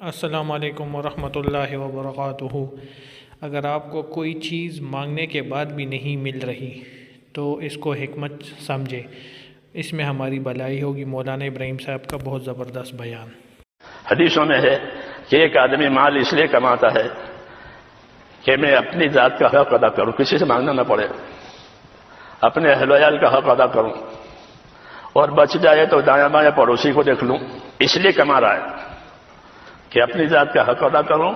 السلام علیکم ورحمۃ اللہ وبرکاتہ۔ اگر آپ کو کوئی چیز مانگنے کے بعد بھی نہیں مل رہی، تو اس کو حکمت سمجھے۔ اس میں ہماری بلائی ہوگی۔ مولانا ابراہیم صاحب کا بہت زبردست بیان۔ حدیثوں میں ہے کہ ایک آدمی مال اس لیے کماتا ہے کہ میں اپنی ذات کا حق ادا کروں، کسی سے مانگنا نہ پڑے۔ اپنے اہل ویال کا حق ادا کروں۔ اور بچ جائے تو دایاں بایاں پڑوسی کو دیکھ لوں۔ اس لیے کما رہا ہے۔ کہ اپنی ذات کا حق ادا کروں،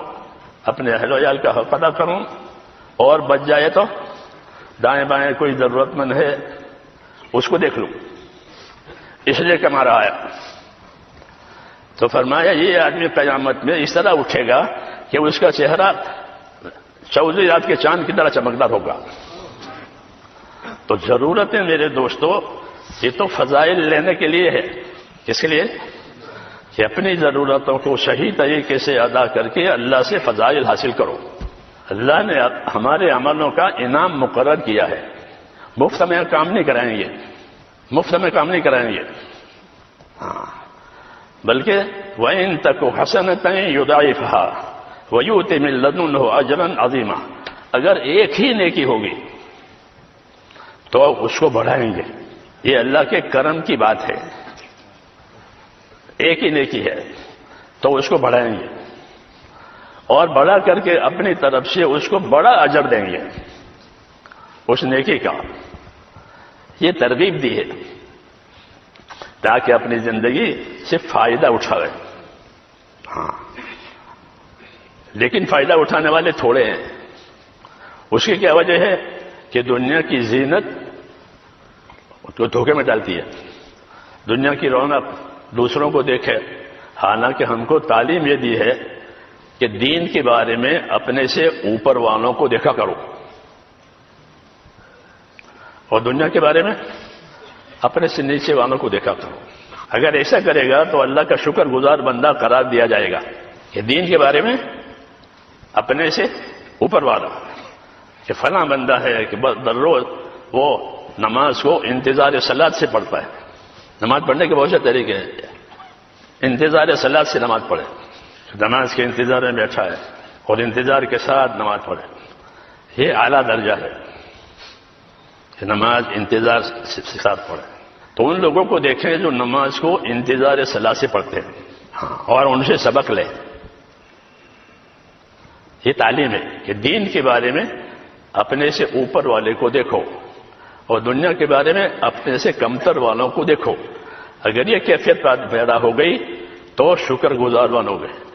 اپنے اہل ویال کا حق ادا کروں، اور بچ جائے تو دائیں بائیں کوئی ضرورت مند ہے، اس کو دیکھ لوں۔ اس لیے کما رہا ہے تو فرمایا، یہ آدمی قیامت میں اس طرح اٹھے گا کہ اس کا چہرہ چودہ رات کے چاند کی طرح چمکدار ہوگا۔ تو ضرورت ہے میرے دوستو، یہ تو فضائل لینے کے لیے ہے۔ کس کے لیے؟ کہ اپنی ضرورتوں کو صحیح طریقے سے ادا کر کے اللہ سے فضائل حاصل کرو۔ اللہ نے ہمارے عملوں کا انعام مقرر کیا ہے۔ مفت میں کام نہیں کرائیں گے۔ مفت میں کام نہیں کرائیں گے۔ ہاں۔ بلکہ وہ ان تک حسن تئیں یدائفہ ویوت من لدن ہو اجرن عظیمہ اگر ایک ہی نیکی ہوگی تو اس کو بڑھائیں گے۔ یہ اللہ کے کرم کی بات ہے۔ ایک ہی نیکی ہے، تو اس کو بڑھائیں گے۔ اور بڑا کر کے اپنی طرف سے اس کو بڑا اجر دیں گے۔ اس نیکی کا۔ یہ ترغیب دی ہے۔ تاکہ اپنی زندگی سے فائدہ اٹھاوے۔ ہاں۔ لیکن فائدہ اٹھانے والے تھوڑے ہیں۔ اس کی کیا وجہ ہے کہ دنیا کی زینت کو دھوکے میں ڈالتی ہے۔ دنیا کی رونق دوسروں کو دیکھے۔ حالانکہ ہم کو تعلیم یہ دی ہے کہ دین کے بارے میں اپنے سے اوپر والوں کو دیکھا کرو۔ اور دنیا کے بارے میں اپنے سے نیچے والوں کو دیکھا کرو۔ اگر ایسا کرے گا تو اللہ کا شکر گزار بندہ قرار دیا جائے گا کہ دین کے بارے میں اپنے سے اوپر والا کہ فلاں بندہ ہے کہ روز وہ نماز کو انتظار سلاد سے پڑھتا ہے۔ نماز پڑھنے کے بہت سے طریقے ہیں۔ انتظار سلاد سے نماز پڑھے نماز کے انتظار میں بیٹھا ہے اور انتظار کے ساتھ نماز پڑھے یہ اعلیٰ درجہ ہے کہ نماز انتظار سے ساتھ پڑھے تو ان لوگوں کو دیکھیں جو نماز کو انتظار سلاد سے پڑھتے ہیں ہاں اور ان سے سبق لیں۔ یہ تعلیم ہے کہ دین کے بارے میں اپنے سے اوپر والے کو دیکھو اور دنیا کے بارے میں اپنے سے کمتر والوں کو دیکھو۔ اگر یہ کیفیت پیدا ہو گئی تو شکر گزار بن گئے۔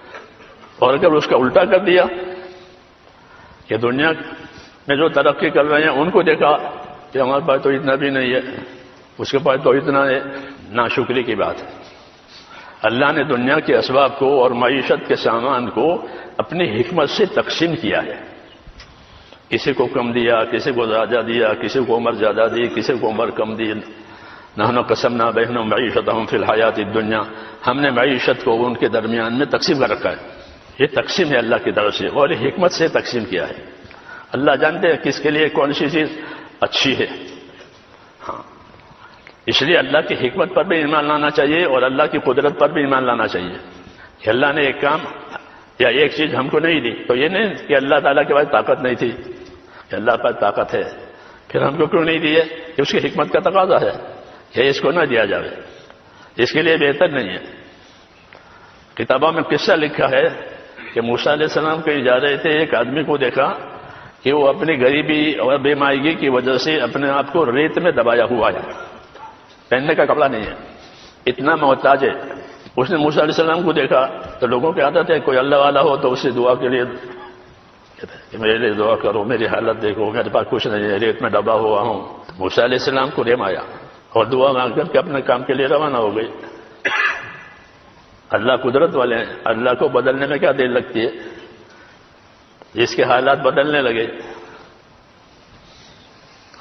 اور اگر اس کا الٹا کر دیا کہ دنیا میں جو ترقی کر رہے ہیں، ان کو دیکھا کہ ہمارے پاس تو اتنا بھی نہیں ہے، اس کے پاس تو اتنا ہے، ناشکری کی بات ہے۔ اللہ نے دنیا کے اسباب کو اور معیشت کے سامان کو اپنی حکمت سے تقسیم کیا ہے۔ کسی کو کم دیا، کسی کو زیادہ دیا، کسی کو عمر زیادہ دی، کسی کو عمر کم دی نہ قسم نہ بہنوں معیشت ہم فی الحیات دنیا ہم نے معیشت کو ان کے درمیان میں تقسیم کر رکھا ہے. یہ تقسیم ہے اللہ کی طرف سے اور حکمت سے تقسیم کیا ہے. اللہ جانتے ہیں کس کے لیے کون سی چیز اچھی ہے. ہاں. اس لیے اللہ کی حکمت پر بھی ایمان لانا چاہیے اور اللہ کی قدرت پر بھی ایمان لانا چاہیے. کہ اللہ نے ایک کام یا ایک چیز ہم کو نہیں دی تو یہ نہیں کہ اللہ تعالیٰ کے پاس طاقت نہیں تھی. کہ اللہ پاس طاقت ہے. پھر ہم کو کیوں نہیں دیے کہ اس کی حکمت کا تقاضا ہے. کہ اس کو نہ دیا جائے اس کے لیے بہتر نہیں ہے۔ کتابوں میں قصہ لکھا ہے کہ موسا علیہ السلام کہیں جا رہے تھے ایک آدمی کو دیکھا کہ وہ اپنی غریبی اور بے مائیگی کی وجہ سے اپنے آپ کو ریت میں دبایا ہوا ہے۔ پہننے کا کپڑا نہیں ہے۔ اتنا محتاج ہے۔ اس نے موسا علیہ السلام کو دیکھا تو لوگوں کی عادت ہے، کوئی اللہ والا ہو تو اس سے دعا کے لیے کہ میرے لیے دعا کرو، میری حالت دیکھو، میرے پاس کچھ نہیں ہے، ریت میں دبا ہوا ہوں۔ موسا علیہ السلام کو ریم آیا۔ اور دعا مانگ کر کے اپنے کام کے لیے روانہ ہو گئی اللہ قدرت والے ہیں۔ اللہ کو بدلنے میں کیا دیر لگتی ہے؟ جس کے حالات بدلنے لگے۔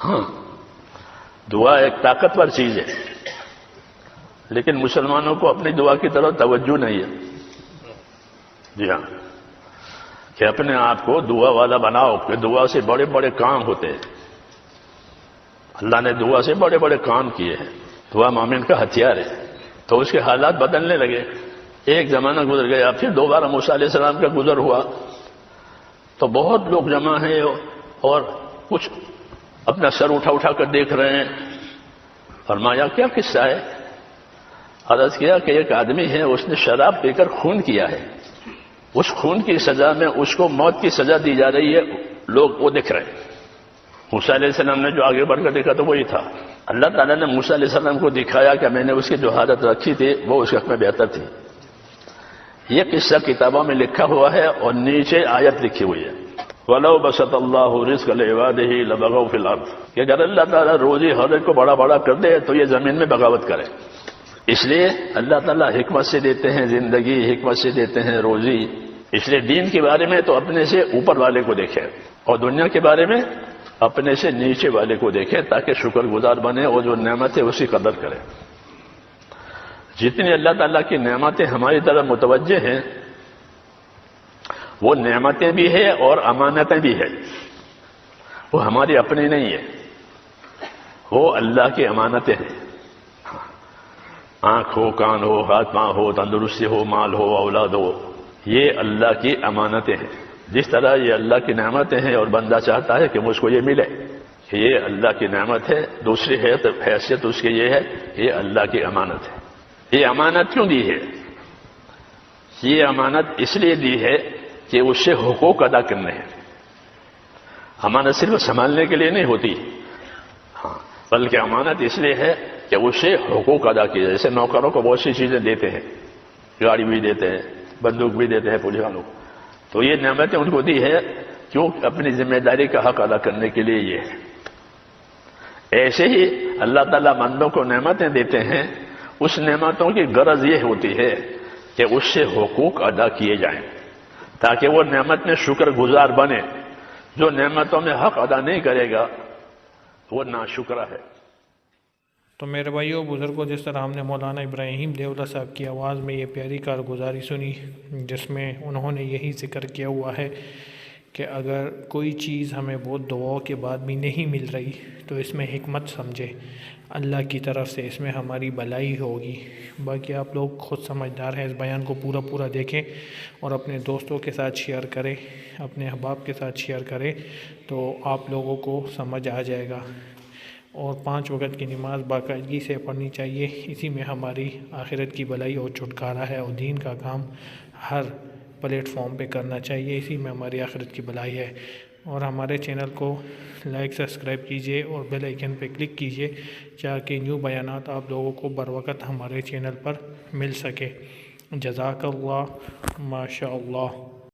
ہاں۔ دعا ایک طاقتور چیز ہے۔ لیکن مسلمانوں کو اپنی دعا کی طرف توجہ نہیں ہے۔ جی ہاں۔ کہ اپنے آپ کو دعا والا بناؤ، کہ دعا سے بڑے بڑے کام ہوتے ہیں۔ اللہ نے دعا سے بڑے بڑے کام کیے ہیں۔ دعا مومن کا ہتھیار ہے۔ تو اس کے حالات بدلنے لگے۔ ایک زمانہ گزر گیا، پھر دوبارہ موسیٰ علیہ السلام کا گزر ہوا۔ تو بہت لوگ جمع ہیں اور کچھ اپنا سر اٹھا اٹھا کر دیکھ رہے ہیں۔ فرمایا، کیا قصہ ہے؟ عرض کیا کہ ایک آدمی ہے، اس نے شراب پی کر خون کیا ہے۔ اس خون کی سزا میں اس کو موت کی سزا دی جا رہی ہے۔ لوگ وہ دیکھ رہے ہیں۔ موسیٰ علیہ السلام نے جو آگے بڑھ کر دیکھا تو وہی تھا۔ اللہ تعالیٰ نے موسیٰ علیہ السلام کو دکھایا کہ میں نے اس کی جو حالت رکھی تھی وہ اس وقت میں بہتر تھی۔ یہ قصہ کتابوں میں لکھا ہوا ہے اور نیچے آیت لکھی ہوئی ہے۔ ولو بسط اللہ رزق لعباده لبغوا فی الارض کہ اگر اللہ تعالیٰ روزی ہر ایک کو بڑا بڑا کر دے تو یہ زمین میں بغاوت کرے۔ اس لیے اللہ تعالیٰ حکمت سے دیتے ہیں زندگی، حکمت سے دیتے ہیں روزی۔ اس لیے دین کے بارے میں تو اپنے سے اوپر والے کو دیکھے۔ اور دنیا کے بارے میں اپنے سے نیچے والے کو دیکھے تاکہ شکر گزار بنے اور جو نعمت ہے اسی قدر کرے۔ جتنی اللہ تعالیٰ کی نعمتیں ہماری طرف متوجہ ہیں، وہ نعمتیں بھی ہیں اور امانتیں بھی ہیں۔ وہ ہماری اپنی نہیں ہے وہ اللہ کی امانتیں ہیں۔ آنکھ ہو، کان ہو، ہاتھ پاں ہو، تندرستی ہو، مال ہو، اولاد ہو، یہ اللہ کی امانتیں ہیں۔ جس طرح یہ اللہ کی نعمتیں ہیں اور بندہ چاہتا ہے کہ مجھ کو یہ ملے کہ یہ اللہ کی نعمت ہے۔ دوسری حیثیت اس کی یہ ہے کہ یہ اللہ کی امانت ہے۔ یہ امانت کیوں دی ہے؟ یہ امانت اس لیے دی ہے کہ اس سے حقوق ادا کرنے ہیں۔ امانت صرف سنبھالنے کے لیے نہیں ہوتی۔ ہاں بلکہ امانت اس لیے ہے کہ اسے حقوق ادا کیے جیسے نوکروں کو بہت سی چیزیں دیتے ہیں، گاڑی بھی دیتے ہیں، بندوق بھی دیتے ہیں، پولیس والوں کو۔ تو یہ نعمتیں ان کو دی ہے کیوں اپنی ذمہ داری کا حق ادا کرنے کے لیے یہ ہے ایسے ہی اللہ تعالیٰ بندوں کو نعمتیں دیتے ہیں۔ اس نعمتوں کی غرض یہ ہوتی ہے کہ اس سے حقوق ادا کیے جائیں تاکہ وہ نعمت میں شکر گزار بنے۔ جو نعمتوں میں حق ادا نہیں کرے گا، وہ نا ہے۔ تو میرے بھائیوں بزرگوں، جس طرح ہم نے مولانا ابراہیم دیولہ صاحب کی آواز میں یہ پیاری کارگزاری سنی، جس میں انہوں نے یہی ذکر کیا ہوا ہے کہ اگر کوئی چیز ہمیں بہت دعاؤں کے بعد بھی نہیں مل رہی، تو اس میں حکمت سمجھے۔ اللہ کی طرف سے اس میں ہماری بلائی ہوگی۔ باقی آپ لوگ خود سمجھدار ہیں، اس بیان کو پورا پورا دیکھیں اور اپنے دوستوں کے ساتھ شیئر کریں، اپنے احباب کے ساتھ شیئر کریں، تو آپ لوگوں کو سمجھ آ جائے گا۔ اور پانچ وقت کی نماز باقاعدگی سے پڑھنی چاہیے۔ اسی میں ہماری آخرت کی بلائی اور چھٹکارا ہے اور دین کا کام ہر پلیٹ فارم پہ کرنا چاہیے۔ اسی میں ہماری آخرت کی بلائی ہے۔ اور ہمارے چینل کو لائک، سبسکرائب کیجیے اور بیل آئیکن پہ کلک کیجیے کہ نیو بیانات آپ لوگوں کو بر وقت ہمارے چینل پر مل سکے۔ جزاک اللہ ماشاء اللہ